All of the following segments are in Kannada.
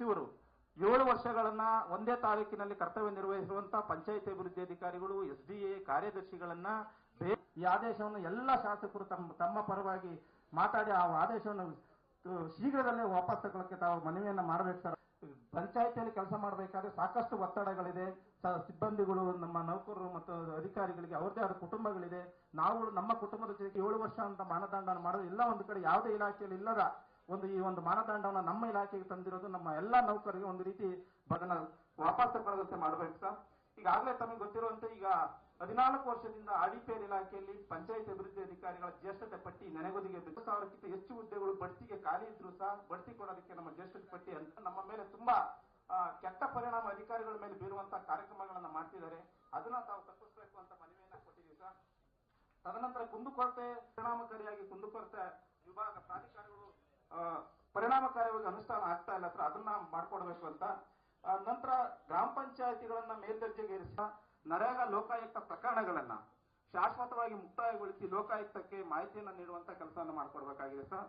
ಸಚಿವರು ಏಳು ವರ್ಷಗಳನ್ನ ಒಂದೇ ತಾಲೂಕಿನಲ್ಲಿ ಕರ್ತವ್ಯ ನಿರ್ವಹಿಸುವಂತಹ ಪಂಚಾಯತ್ ಅಭಿವೃದ್ಧಿ ಅಧಿಕಾರಿಗಳು ಎಸ್ ಡಿ ಎ ಕಾರ್ಯದರ್ಶಿಗಳನ್ನ ಈ ಆದೇಶವನ್ನು ಎಲ್ಲ ಶಾಸಕರು ತಮ್ಮ ತಮ್ಮ ಪರವಾಗಿ ಮಾತಾಡಿ ಆ ಆದೇಶವನ್ನು ಶೀಘ್ರದಲ್ಲೇ ವಾಪಸ್ ತಗೊಳ್ಳಕ್ಕೆ ತಾವು ಮನವಿಯನ್ನ ಮಾಡಬೇಕು ಸರ್. ಪಂಚಾಯತಿಯಲ್ಲಿ ಕೆಲಸ ಮಾಡಬೇಕಾದ್ರೆ ಸಾಕಷ್ಟು ಒತ್ತಡಗಳಿದೆ. ಸಿಬ್ಬಂದಿಗಳು, ನಮ್ಮ ನೌಕರರು ಮತ್ತು ಅಧಿಕಾರಿಗಳಿಗೆ ಅವ್ರದೇ ಆದ ಕುಟುಂಬಗಳಿದೆ. ನಾವು ನಮ್ಮ ಕುಟುಂಬದ ಜೊತೆಗೆ ಏಳು ವರ್ಷ ಅಂತ ಮಾನದಂಡ ಮಾಡೋದು ಎಲ್ಲ ಒಂದು ಕಡೆ ಯಾವುದೇ ಇಲಾಖೆಯಲ್ಲಿ ಇಲ್ಲದ ಒಂದು ಈ ಒಂದು ಮಾನದಂಡವನ್ನು ನಮ್ಮ ಇಲಾಖೆಗೆ ತಂದಿರೋದು ನಮ್ಮ ಎಲ್ಲ ನೌಕರರಿಗೆ ಒಂದು ರೀತಿ ಅದನ್ನ ವಾಪಸ್ ತಗೊಳ್ಳದಂತೆ ಮಾಡಬೇಕು ಸರ್. ಈಗಾಗಲೇ ತಮಗೆ ಗೊತ್ತಿರುವಂತೆ ಈಗ ಹದಿನಾಲ್ಕು ವರ್ಷದಿಂದ ಆಡಿಪೇರ್ ಇಲಾಖೆಯಲ್ಲಿ ಪಂಚಾಯತ್ ಅಭಿವೃದ್ಧಿ ಅಧಿಕಾರಿಗಳ ಜ್ಯೇಷ್ಠತೆ ಪಟ್ಟಿ ನೆನೆಗುದಿಗೆ ಬಿದ್ದು ಸಾವಿರಕ್ಕಿಂತ ಹೆಚ್ಚು ಹುದ್ದೆಗಳು ಬಡ್ತಿಗೆ ಖಾಲಿ ಇದ್ರು ಸಹ ಬಡ್ತಿ ಕೊಡೋದಕ್ಕೆ ನಮ್ಮ ಜ್ಯೇಷ್ಠತೆ ಪಟ್ಟಿ ಅಂತ ನಮ್ಮ ಮೇಲೆ ತುಂಬಾ ಕೆಟ್ಟ ಪರಿಣಾಮ ಅಧಿಕಾರಿಗಳ ಮೇಲೆ ಬೀರುವಂತಹ ಕಾರ್ಯಕ್ರಮಗಳನ್ನ ಮಾಡ್ತಿದ್ದಾರೆ. ಅದನ್ನ ತಾವು ತಪ್ಪಿಸಬೇಕು ಅಂತ ಮನವಿಯನ್ನ ಕೊಟ್ಟಿದ್ದೀವಿ ಸರ್. ತದನಂತರ ಕುಂದುಕೊರತೆ, ಪರಿಣಾಮಕಾರಿಯಾಗಿ ಕುಂದುಕೊರತೆ ವಿಭಾಗ ಪ್ರಾಧಿಕಾರಗಳು ಪರಿಣಾಮಕಾರಿಯಾಗಿ ಅನುಷ್ಠಾನ ಆಗ್ತಾ ಇಲ್ಲ, ಸರ್, ಅದನ್ನ ಮಾಡ್ಕೊಡ್ಬೇಕು ಅಂತ. ನಂತರ ಗ್ರಾಮ ಪಂಚಾಯತಿಗಳನ್ನ ಮೇಲ್ದರ್ಜೆಗೇರಿಸ ನರೇಗಾ ಲೋಕಾಯುಕ್ತ ಪ್ರಕರಣಗಳನ್ನ ಶಾಶ್ವತವಾಗಿ ಮುಕ್ತಾಯಗೊಳಿಸಿ ಲೋಕಾಯುಕ್ತಕ್ಕೆ ಮಾಹಿತಿಯನ್ನ ನೀಡುವಂತ ಕೆಲಸವನ್ನು ಮಾಡ್ಕೊಡ್ಬೇಕಾಗಿದೆ, ಸರ್.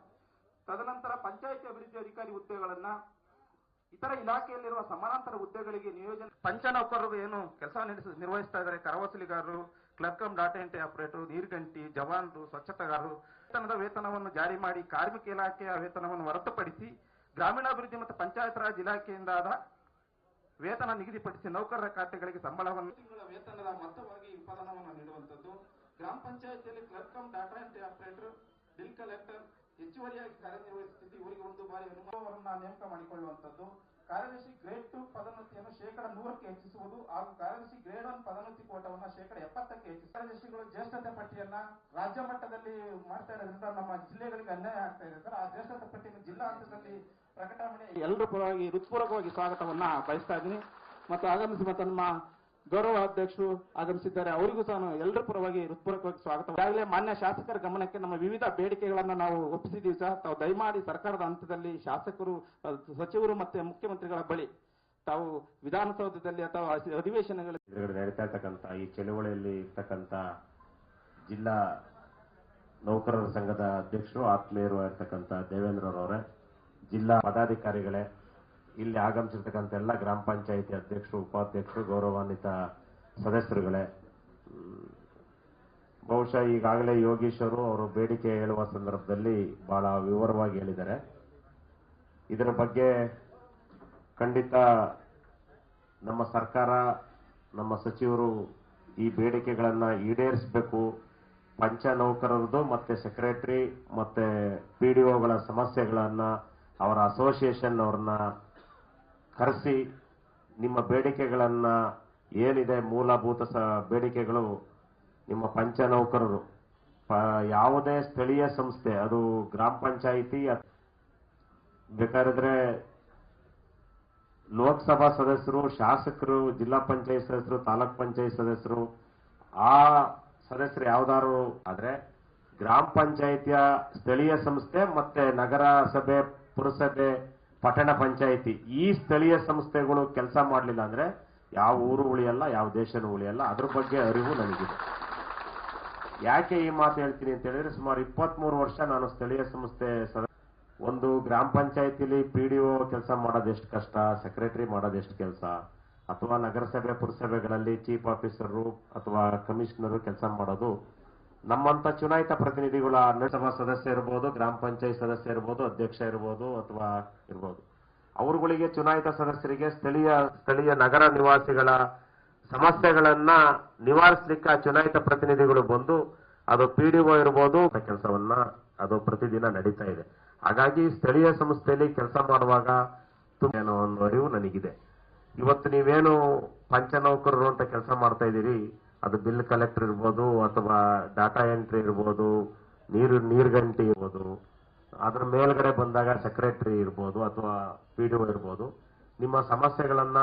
ತದನಂತರ ಪಂಚಾಯಿತಿ ಅಭಿವೃದ್ಧಿ ಅಧಿಕಾರಿ ಹುದ್ದೆಗಳನ್ನ ಇತರ ಇಲಾಖೆಯಲ್ಲಿರುವ ಸಮಾನಾಂತರ ಹುದ್ದೆಗಳಿಗೆ ನಿಯೋಜನೆ ಪಂಚ ನೌಕರರು ಏನು ಕೆಲಸ ನಡೆಸ ನಿರ್ವಹಿಸ್ತಾ ಇದ್ದಾರೆ. ಕರವಸೂಲಿಗಾರರು, ಕ್ಲರ್ಕ್ ಡಾಟಾ ಎಂಟ್ರಿ ಆಪರೇಟರ್, ನೀರ್ಗಂಟಿ, ಜವಾನ್ರು, ಸ್ವಚ್ಛತೆಗಾರರು ವೇತನದ ವೇತನವನ್ನು ಜಾರಿ ಮಾಡಿ ಕಾರ್ಮಿಕ ಇಲಾಖೆಯ ವೇತನವನ್ನು ಹೊರತುಪಡಿಸಿ ಗ್ರಾಮೀಣಾಭಿವೃದ್ಧಿ ಮತ್ತು ಪಂಚಾಯತ್ ರಾಜ್ ಇಲಾಖೆಯಿಂದಾದ ವೇತನ ನಿಗದಿಪಡಿಸಿ ನೌಕರರ ಖಾತೆಗಳಿಗೆ ಸಂಬಳವನ್ನು ವೇತನದ ಮೊತ್ತವಾಗಿ ಉತ್ಪಾದನವನ್ನು ನೀಡುವಂತದ್ದು ಗ್ರಾಮ ಪಂಚಾಯತಿಯಲ್ಲಿ clerk cum data entry operator, bill collector, ಹೆಚ್ಚುವರಿಯಾಗಿ ಕಾರ್ಯನಿರ್ವಹಿಸುತ್ತಿದ್ದು ಇವರಿಗೆ ಒಂದು ಬಾರಿ ಅನುಭವವನ್ನು ನೇಮಕ ಮಾಡಿಕೊಳ್ಳುವಂತದ್ದು ಕಾರ್ಯದರ್ಶಿ ಗ್ರೇಡ್ ಟು ಪದೋನ್ನತಿಯನ್ನು ಶೇಕಡ ನೂರಕ್ಕೆ ಹೆಚ್ಚಿಸುವುದು ಹಾಗೂ ಕಾರ್ಯದರ್ಶಿ ಗ್ರೇಡ್ ಒನ್ ಪದೋನ್ನತಿ ಕೋಟವನ್ನು ಶೇಕಡ ಕಾರ್ಯದರ್ಶಿಗಳು ಜ್ಯೇಷ್ಠತೆ ಪಟ್ಟಿಯನ್ನ ರಾಜ್ಯ ಮಟ್ಟದಲ್ಲಿ ಮಾಡ್ತಾ ಇರೋದ್ರಿಂದ ನಮ್ಮ ಜಿಲ್ಲೆಗಳಿಗೆ ಅನ್ಯಾಯ ಆಗ್ತಾ ಇದೆ ಸರ್. ಆ ಜ್ಯೇಷ್ಠತೆ ಪಟ್ಟಿಯನ್ನು ಜಿಲ್ಲಾ ಹಂತದಲ್ಲಿ ಪ್ರಕಟಣೆ ಎಲ್ಲರ ಪರವಾಗಿ ಹೃತ್ಪೂರ್ವಕವಾಗಿ ಸ್ವಾಗತವನ್ನ ಬಯಸ್ತಾ ಇದ್ದೀನಿ. ಮತ್ತು ಆಗಮಿಸಿ ನಮ್ಮ ಗೌರವ ಅಧ್ಯಕ್ಷರು ಆಗಮಿಸಿದ್ದಾರೆ. ಅವರಿಗೂ ಸಹ ಎಲ್ಲರ ಪರವಾಗಿ ಹೃತ್ಪೂರ್ವಕವಾಗಿ ಸ್ವಾಗತ ಈಗಾಗಲೇ ಮಾನ್ಯ ಶಾಸಕರ ಗಮನಕ್ಕೆ ನಮ್ಮ ವಿವಿಧ ಬೇಡಿಕೆಗಳನ್ನ ನಾವು ಒಪ್ಪಿಸಿದ್ದೀವಿ ಸಹ ತಾವು ದಯಮಾಡಿ ಸರ್ಕಾರದ ಹಂತದಲ್ಲಿ ಶಾಸಕರು, ಸಚಿವರು ಮತ್ತೆ ಮುಖ್ಯಮಂತ್ರಿಗಳ ಬಳಿ ತಾವು ವಿಧಾನಸೌಧದಲ್ಲಿ ಅಥವಾ ಅಧಿವೇಶನಗಳಲ್ಲಿ ನಡೀತಾ ಇರ್ತಕ್ಕಂಥ, ಈ ಚಳುವಳಿಯಲ್ಲಿ ಇರ್ತಕ್ಕಂಥ ಜಿಲ್ಲಾ ನೌಕರರ ಸಂಘದ ಅಧ್ಯಕ್ಷರು, ಆತ್ಮೀಯರು ಇರ್ತಕ್ಕಂಥ ದೇವೇಂದ್ರರವರೇ, ಜಿಲ್ಲಾ ಪದಾಧಿಕಾರಿಗಳೇ, ಇಲ್ಲಿ ಆಗಮಿಸಿರ್ತಕ್ಕಂಥ ಎಲ್ಲ ಗ್ರಾಮ ಪಂಚಾಯಿತಿ ಅಧ್ಯಕ್ಷರು, ಉಪಾಧ್ಯಕ್ಷರು, ಗೌರವಾನ್ವಿತ ಸದಸ್ಯರುಗಳೇ ಬಹುಶಃ ಈಗಾಗಲೇ ಯೋಗೀಶ್ ಅವರು ಅವರು ಬೇಡಿಕೆ ಹೇಳುವ ಸಂದರ್ಭದಲ್ಲಿ ಬಹಳ ವಿವರವಾಗಿ ಹೇಳಿದ್ದಾರೆ. ಇದರ ಬಗ್ಗೆ ಖಂಡಿತ ನಮ್ಮ ಸರ್ಕಾರ, ನಮ್ಮ ಸಚಿವರು ಈ ಬೇಡಿಕೆಗಳನ್ನು ಈಡೇರಿಸಬೇಕು. ಪಂಚ ನೌಕರರದು ಮತ್ತೆ ಸೆಕ್ರೆಟರಿ ಮತ್ತೆ ಪಿ ಡಿ ಒಗಳ ಸಮಸ್ಯೆಗಳನ್ನು ಅವರ ಅಸೋಸಿಯೇಷನ್ ಅವ್ರನ್ನ ಕರೆಸಿ ನಿಮ್ಮ ಬೇಡಿಕೆಗಳನ್ನು ಏನಿದೆ ಮೂಲಭೂತ ಸ ಬೇಡಿಕೆಗಳು ನಿಮ್ಮ ಪಂಚ ನೌಕರರು. ಪ- ಯಾವುದೇ ಸ್ಥಳೀಯ ಸಂಸ್ಥೆ, ಅದು ಗ್ರಾಮ ಪಂಚಾಯಿತಿ ಬೇಕಾದ್ರೆ ಲೋಕಸಭಾ ಸದಸ್ಯರು, ಶಾಸಕರು, ಜಿಲ್ಲಾ ಪಂಚಾಯತ್ ಸದಸ್ಯರು, ತಾಲೂಕ್ ಪಂಚಾಯತ್ ಸದಸ್ಯರು, ಆ ಸದಸ್ಯರು ಯಾವ್ದಾರು ಆದ್ರೆ ಗ್ರಾಮ ಪಂಚಾಯಿತಿಯ ಸ್ಥಳೀಯ ಸಂಸ್ಥೆ ಮತ್ತೆ ನಗರ ಸಭೆ, ಪುರಸಭೆ, ಪಟ್ಟಣ ಪಂಚಾಯಿತಿ ಈ ಸ್ಥಳೀಯ ಸಂಸ್ಥೆಗಳು ಕೆಲಸ ಮಾಡಲಿಲ್ಲ ಅಂದ್ರೆ ಯಾವ ಊರು ಉಳಿಯಲ್ಲ, ಯಾವ ದೇಶನೂ ಉಳಿಯಲ್ಲ. ಅದ್ರ ಬಗ್ಗೆ ಅರಿವು ನನಗಿದೆ. ಯಾಕೆ ಈ ಮಾತು ಹೇಳ್ತೀನಿ ಅಂತ ಹೇಳಿದ್ರೆ ಸುಮಾರು ಇಪ್ಪತ್ಮೂರು ವರ್ಷ ನಾನು ಸ್ಥಳೀಯ ಸಂಸ್ಥೆ ಸದ ಒಂದು ಗ್ರಾಮ ಪಂಚಾಯತಿಲಿ ಪಿ ಡಿ ಒ ಕೆಲಸ ಮಾಡೋದು ಎಷ್ಟು ಕಷ್ಟ ಸೆಕ್ರೆಟರಿ ಮಾಡೋದು ಎಷ್ಟು ಕೆಲಸ, ಅಥವಾ ನಗರಸಭೆ, ಪುರಸಭೆಗಳಲ್ಲಿ ಚೀಫ್ ಆಫೀಸರು ಅಥವಾ ಕಮಿಷನರು ಕೆಲಸ ಮಾಡೋದು ನಮ್ಮಂತ ಚುನಾಯಿತ ಪ್ರತಿನಿಧಿಗಳ ನಗರಸಭಾ ಸದಸ್ಯ ಇರ್ಬೋದು, ಗ್ರಾಮ ಪಂಚಾಯತ್ ಸದಸ್ಯ ಇರ್ಬೋದು, ಅಧ್ಯಕ್ಷ ಇರ್ಬೋದು ಅಥವಾ ಇರ್ಬೋದು. ಅವರುಗಳಿಗೆ ಚುನಾಯಿತ ಸದಸ್ಯರಿಗೆ ಸ್ಥಳೀಯ ಸ್ಥಳೀಯ ನಗರ ನಿವಾಸಿಗಳ ಸಮಸ್ಯೆಗಳನ್ನ ನಿವಾರಿಸಲಿಕ್ಕೆ ಚುನಾಯಿತ ಪ್ರತಿನಿಧಿಗಳು ಬಂದು ಅದು ಪಿ ಡಿ ಒ ಇರ್ಬೋದು, ಕೆಲಸವನ್ನ ಅದು ಪ್ರತಿದಿನ ನಡೀತಾ ಇದೆ. ಹಾಗಾಗಿ ಸ್ಥಳೀಯ ಸಂಸ್ಥೆಯಲ್ಲಿ ಕೆಲಸ ಮಾಡುವಾಗ ಏನೋ ಒಂದು ಅರಿವು ನನಗಿದೆ. ಇವತ್ತು ನೀವೇನು ಪಂಚ ನೌಕರರು ಅಂತ ಕೆಲಸ ಮಾಡ್ತಾ ಇದ್ದೀರಿ? ಅದು ಬಿಲ್ ಕಲೆಕ್ಟರ್ ಇರ್ಬೋದು ಅಥವಾ ಡಾಟಾ ಎಂಟ್ರಿ ಇರ್ಬೋದು, ನೀರು, ನೀರ್ಗಂಟಿ ಇರ್ಬೋದು, ಅದರ ಮೇಲ್ಗಡೆ ಬಂದಾಗ ಸೆಕ್ರೆಟರಿ ಇರ್ಬೋದು ಅಥವಾ ಪಿ ಡಿ ಇರ್ಬೋದು. ನಿಮ್ಮ ಸಮಸ್ಯೆಗಳನ್ನ